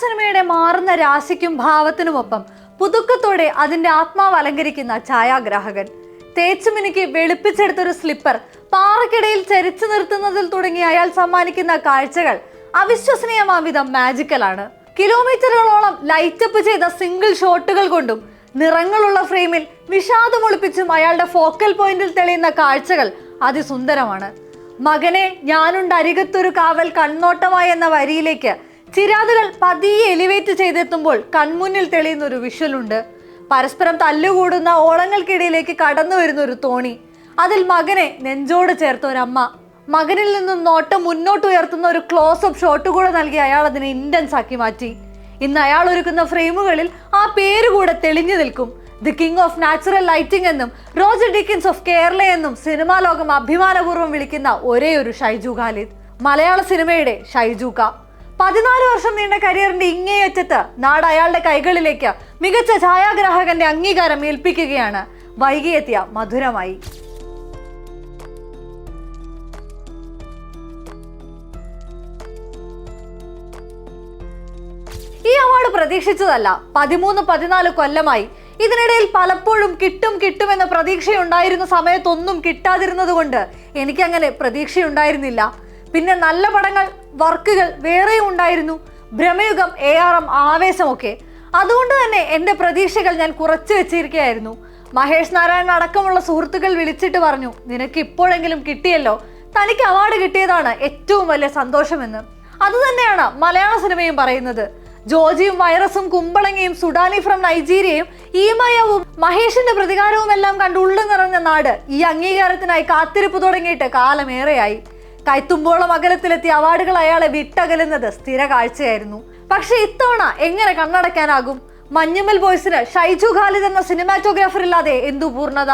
സിനിമയുടെ മാറുന്ന രാശിക്കും ഭാവത്തിനുമൊപ്പം പുതുക്കത്തോടെ അതിന്റെ ആത്മാവ് അലങ്കരിക്കുന്ന ഛായാഗ്രാഹകൻ. തേച്ചുമിനുക്കി വെളുപ്പിച്ചെടുത്തൊരു സ്ലിപ്പർ പാറക്കിടയിൽ ചരിച്ചു നിർത്തുന്നതിൽ തുടങ്ങി അയാൾ സമ്മാനിക്കുന്ന കാഴ്ചകൾ അവിശ്വസനീയമാം വിധം മാജിക്കലാണ് കിലോമീറ്ററുകളോളം ലൈറ്റപ്പ് ചെയ്ത സിംഗിൾ ഷോട്ടുകൾ കൊണ്ടും നിറങ്ങളുള്ള ഫ്രെയിമിൽ വിഷാദം ഒളിപ്പിച്ചും അയാളുടെ ഫോക്കൽ പോയിന്റിൽ തെളിയുന്ന കാഴ്ചകൾ അതിസുന്ദരമാണ്. മകനെ ഞാനുണ്ട് അരികത്തൊരു കാവൽ കണ്ണോട്ടമായി എന്ന വരിയിലേക്ക് ചിരാതുകൾ പതിയെ എലിവേറ്റ് ചെയ്തെത്തുമ്പോൾ കൺമുന്നിൽ തെളിയുന്ന ഒരു വിഷ്വലുണ്ട്. പരസ്പരം തല്ലുകൂടുന്ന ഓളങ്ങൾക്കിടയിലേക്ക് കടന്നു വരുന്ന ഒരു തോണി. അതിൽ മകനെ നെഞ്ചോട് ചേർത്ത ഒരമ്മ. മകനിൽ നിന്നും നോട്ടം മുന്നോട്ട് ഉയർത്തുന്ന ഒരു ക്ലോസ് അപ്പ് ഷോട്ട് കൂടെ നൽകി അയാൾ അതിനെ ഇന്റൻസ് ആക്കി മാറ്റി. ഇന്ന് അയാൾ ഒരുക്കുന്ന ഫ്രെയിമുകളിൽ ആ പേര് കൂടെ തെളിഞ്ഞു നിൽക്കും. The king of natural lighting എന്നും റോജർ ഡിക്കിൻസ് ഓഫ് കേരള എന്നും സിനിമാ ലോകം അഭിമാനപൂർവം വിളിക്കുന്ന ഒരേ ഒരു ഷൈജു ഖാലിദ്. മലയാള സിനിമയുടെ ഷൈജു ഷൈജുക പതിനാല് വർഷം നീണ്ട കരിയറിന്റെ ഇങ്ങേയറ്റത്ത് നാട് അയാളുടെ കൈകളിലേക്ക് മികച്ച ഛായാഗ്രാഹകന്റെ അംഗീകാരം ഏൽപ്പിക്കുകയാണ്. വൈകിയെത്തിയ മധുരമായി. ഈ അവാർഡ് പ്രതീക്ഷിച്ചതല്ല. പതിമൂന്ന് പതിനാല് കൊല്ലമായി. ഇതിനിടയിൽ പലപ്പോഴും കിട്ടും കിട്ടുമെന്ന പ്രതീക്ഷയുണ്ടായിരുന്ന സമയത്തൊന്നും കിട്ടാതിരുന്നത് കൊണ്ട് എനിക്കങ്ങനെ പ്രതീക്ഷയുണ്ടായിരുന്നില്ല. പിന്നെ നല്ല പടങ്ങൾ വർക്കുകൾ വേറെയും ഉണ്ടായിരുന്നു. ഭ്രമയുഗം എ ആർ എം ആവേശമൊക്കെ. അതുകൊണ്ട് തന്നെ എന്റെ പ്രതീക്ഷകൾ ഞാൻ കുറച്ചു വെച്ചിരിക്കുകയായിരുന്നു. മഹേഷ് നാരായണൻ അടക്കമുള്ള സുഹൃത്തുക്കൾ വിളിച്ചിട്ട് പറഞ്ഞു നിനക്ക് ഇപ്പോഴെങ്കിലും കിട്ടിയല്ലോ? തനിക്ക് അവാർഡ് കിട്ടിയതാണ് ഏറ്റവും വലിയ സന്തോഷമെന്ന്. അതുതന്നെയാണ് മലയാള സിനിമയും പറയുന്നത്. ജോജിയും വൈറസും കുമ്പളങ്ങയും സുഡാനി ഫ്രം നൈജീരിയയും ഈമയവും മഹേഷിന്റെ പ്രതികാരവും എല്ലാം കണ്ട് ഉള്ളു നിറഞ്ഞ നാട് ഈ അംഗീകാരത്തിനായി കാത്തിരിപ്പ് തുടങ്ങിയിട്ട് കാലമേറെയായി. കൈത്തുമ്പോളം അകലത്തിലെത്തിയ അവാർഡുകൾ അയാളെ വിട്ടകലുന്നത് സ്ഥിര കാഴ്ചയായിരുന്നു. പക്ഷെ ഇത്തവണ എങ്ങനെ കണ്ണടയ്ക്കാനാകും? മഞ്ഞുമൽ ബോയ്സിന് ഷൈജു ഖാലിദ് എന്ന സിനിമാറ്റോഗ്രാഫർ ഇല്ലാതെ എന്തു പൂർണത?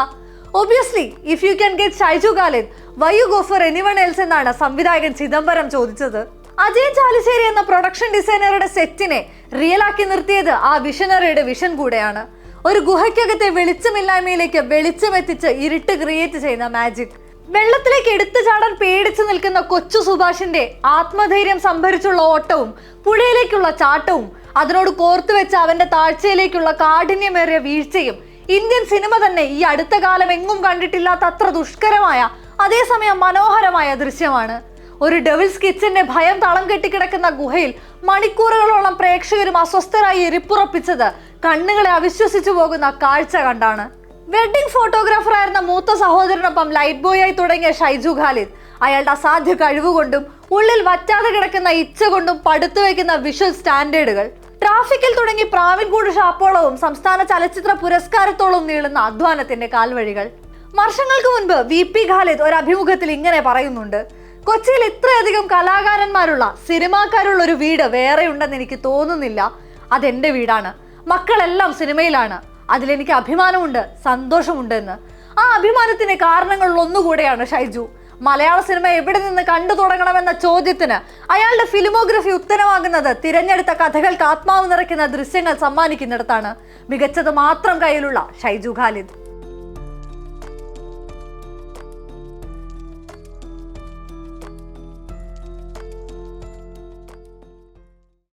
Obviously if you can get Shyju Khalid why you go for anyone else എന്നാണ് സംവിധായകൻ ചിദംബരം ചോദിച്ചത്. അജയ് ചാലിശ്ശേരി എന്ന പ്രൊഡക്ഷൻ ഡിസൈനറുടെ സെറ്റിനെ റിയലാക്കി നിർത്തിയത് ആ വിഷനറിയുടെ വിഷൻ കൂടെയാണ്. ഒരു ഗുഹയ്ക്കകത്തെ വെളിച്ചമില്ലായ്മയിലേക്ക് വെളിച്ചമെത്തിച്ച് ഇരുട്ട് ക്രിയേറ്റ് ചെയ്യുന്ന മാജിക് വെള്ളത്തിലേക്ക് എടുത്തു ചാടാൻ പേടിച്ചു നിൽക്കുന്ന കൊച്ചു സുഭാഷിന്റെ ആത്മധൈര്യം സംഭരിച്ചുള്ള ഓട്ടവും പുഴയിലേക്കുള്ള ചാട്ടവും അതിനോട് കോർത്തു വെച്ച അവന്റെ താഴ്ചയിലേക്കുള്ള കാഠിന്യമേറിയ വീഴ്ചയും ഇന്ത്യൻ സിനിമ തന്നെ ഈ അടുത്ത കാലം എങ്ങും കണ്ടിട്ടില്ലാത്ത അത്ര ദുഷ്കരമായ അതേസമയം മനോഹരമായ ദൃശ്യമാണ്. ഒരു ഡെവിൾസ് കിച്ചന്റെ ഭയം തളം കെട്ടിക്കിടക്കുന്ന ഗുഹയിൽ മണിക്കൂറുകളോളം പ്രേക്ഷകരും അസ്വസ്ഥരായി എരിപ്പുറപ്പിച്ചത് കണ്ണുകളെ അവിശ്വസിച്ചു പോകുന്ന കാഴ്ച കണ്ടാണ്. വെഡിംഗ് ഫോട്ടോഗ്രാഫർ ആയിരുന്ന മൂത്ത സഹോദരനൊപ്പം ലൈറ്റ് ബോയ് ആയി തുടങ്ങിയ ഷൈജു ഖാലിദ്. അയാളുടെ അസാധ്യ കഴിവുകൊണ്ടും ഉള്ളിൽ വറ്റാതെ കിടക്കുന്ന ഇച്ഛ കൊണ്ടും പടുത്തു വയ്ക്കുന്ന വിഷ്വൽ സ്റ്റാൻഡേർഡുകൾ ട്രാഫിക്കിൽ തുടങ്ങി പ്രാവിൻകൂട് ഷാപ്പോളവും സംസ്ഥാന ചലച്ചിത്ര പുരസ്കാരത്തോളം നീളുന്ന അധ്വാനത്തിന്റെ കാൽവഴികൾ. വർഷങ്ങൾക്ക് മുൻപ് വി പി ഖാലിദ് ഒരു അഭിമുഖത്തിൽ ഇങ്ങനെ പറയുന്നുണ്ട്. കൊച്ചിയിൽ ഇത്രയധികം കലാകാരന്മാരുള്ള സിനിമാക്കാരുള്ള ഒരു വീട് വേറെ ഉണ്ടെന്ന് എനിക്ക് തോന്നുന്നില്ല. അതെന്റെ വീടാണ്. മക്കളെല്ലാം സിനിമയിലാണ്. അതിലെനിക്ക് അഭിമാനമുണ്ട് സന്തോഷമുണ്ട് എന്ന് ആ അഭിമാനത്തിന് കാരണങ്ങളിൽ ഒന്നുകൂടെയാണ് ഷൈജു. മലയാള സിനിമ എവിടെ നിന്ന് കണ്ടു തുടങ്ങണമെന്ന ചോദ്യത്തിന് അയാളുടെ ഫിലിമോഗ്രഫി ഉത്തരമാകുന്നത് തിരഞ്ഞെടുത്ത കഥകൾക്ക് ആത്മാവ് നിറയ്ക്കുന്ന ദൃശ്യങ്ങൾ സമ്മാനിക്കുന്നിടത്താണ്. മികച്ചത് മാത്രം കയ്യിലുള്ള ഷൈജു ഖാലിദ്.